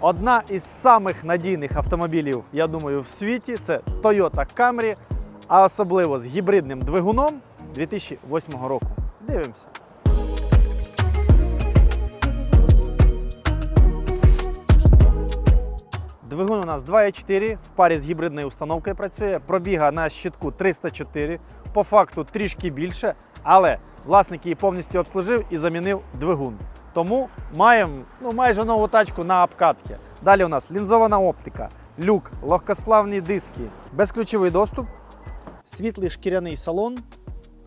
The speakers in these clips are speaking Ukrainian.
Одна із самих надійних автомобілів, я думаю, в світі це Toyota Camry, а особливо з гібридним двигуном 2008 року. Дивимося. Двигун у нас 2.4 в парі з гібридною установкою працює. Пробіга на щитку 304, по факту трішки більше, але власник її повністю обслужив і замінив двигун. Тому маємо ну, майже нову тачку на обкатки. Далі у нас лінзована оптика, люк, легкосплавні диски, безключовий доступ, світлий шкіряний салон,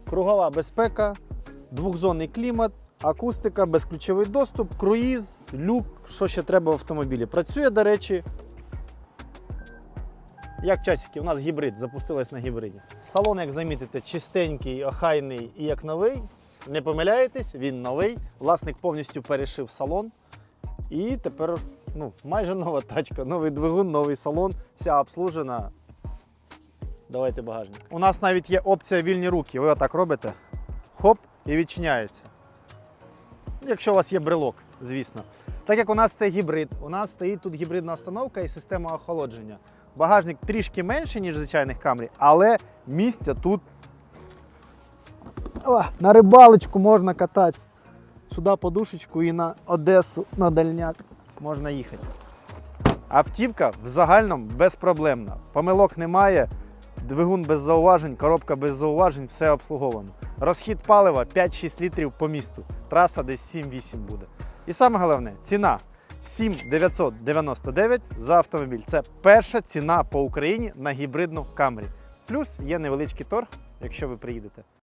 кругова безпека, двохзонний клімат, акустика, безключовий доступ, круїз, люк, що ще треба в автомобілі. Працює, до речі, як часики, у нас гібрид, запустилась на гібриді. Салон, як замітите, чистенький, охайний і як новий. Не помиляєтесь, він новий. Власник повністю перешив салон. І тепер ну, майже нова тачка, новий двигун, новий салон, вся обслужена. Давайте багажник. У нас навіть є опція вільні руки. Ви отак робите, хоп, і відчиняється. Якщо у вас є брелок, звісно. Так як у нас це гібрид, у нас стоїть тут гібридна установка і система охолодження. Багажник трішки менший, ніж звичайних камрі, але місця тут. О, на рибалочку можна кататися. Сюди подушечку і на Одесу, на дальняк можна їхати. Автівка в загальному безпроблемна. Помилок немає, двигун без зауважень, коробка без зауважень, все обслуговано. Розхід палива 5-6 літрів по місту. Траса десь 7-8 буде. І саме головне, ціна 7999 за автомобіль. Це перша ціна по Україні на гібридну Камрі. Плюс є невеличкий торг, якщо ви приїдете.